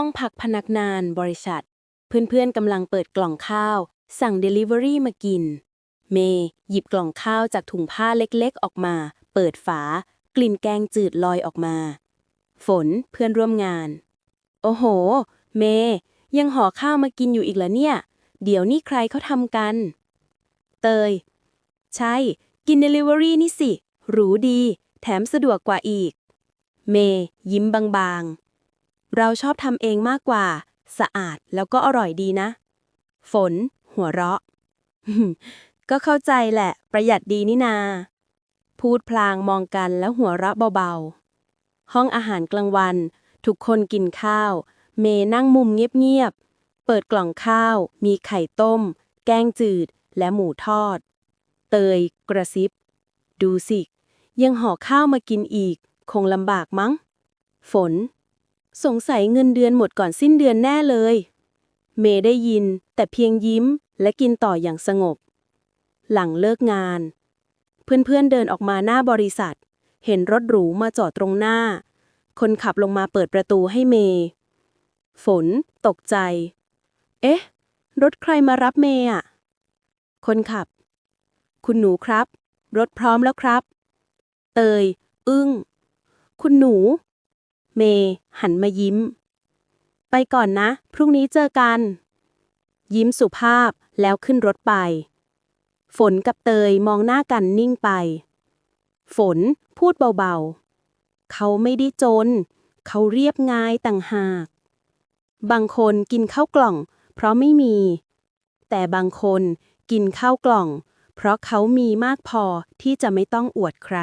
ห้องพักพนักงานบริษัท เพื่อนๆกำลังเปิดกล่องข้าว สั่ง Delivery มากิน เมย์หยิบกล่องข้าวจากถุงผ้าเล็กๆ ออกมา เปิดฝา กลิ่นแกงจืดลอยออกมา ฝนเพื่อนร่วมงาน โอ้โห เมย์ยังห่อข้าวมากินอยู่อีกเหรอเนี่ย เดี๋ยวนี่ใครเขาทำกัน เตย ใช่ กิน Delivery นี่สิ หรูดี แถมสะดวกกว่าอีก เมย์ยิ้มบางๆ เราชอบทำเองมากกว่า สะอาดแล้วก็อร่อยดีนะ ฝน หัวเราะ ก็เข้าใจแหละ ประหยัดดีนี่นา พูดพลางมองกันแล้วหัวเราะเบาๆ ห้องอาหารกลางวัน ทุกคนกินข้าว เมนั่งมุมเงียบๆ เปิดกล่องข้าว มีไข่ต้ม แกงจืด และหมูทอด เตย กระซิบ ดูสิ ยังห่อข้าวมากินอีก คงลำบากมั้ง ฝน สงสัยเงินเดือนหมดก่อนสิ้นเดือนแน่เลย เมย์ได้ยิน แต่เพียงยิ้มและกินต่ออย่างสงบ หลังเลิกงาน เพื่อนๆเดินออกมาหน้าบริษัท เห็นรถหรูมาจอดตรงหน้า คนขับลงมาเปิดประตูให้เมย์ฝน ตกใจ เอ๊ะ รถใครมารับเมย์อะ คนขับ คุณหนูครับ รถพร้อมแล้วครับ เตย อึ้ง คุณหนู เมย์หันมายิ้ม ไปก่อนนะ พรุ่งนี้เจอกัน ยิ้มสุภาพแล้วขึ้นรถไป ฝนกับเตยมองหน้ากันนิ่งไป ฝนพูดเบาๆ เขาไม่ได้จน เขาเรียบง่ายต่างหาก บางคนกินข้าวกล่อง เพราะไม่มี แต่บางคนกินข้าวกล่อง เพราะเขามีมากพอที่จะไม่ต้องอวดใคร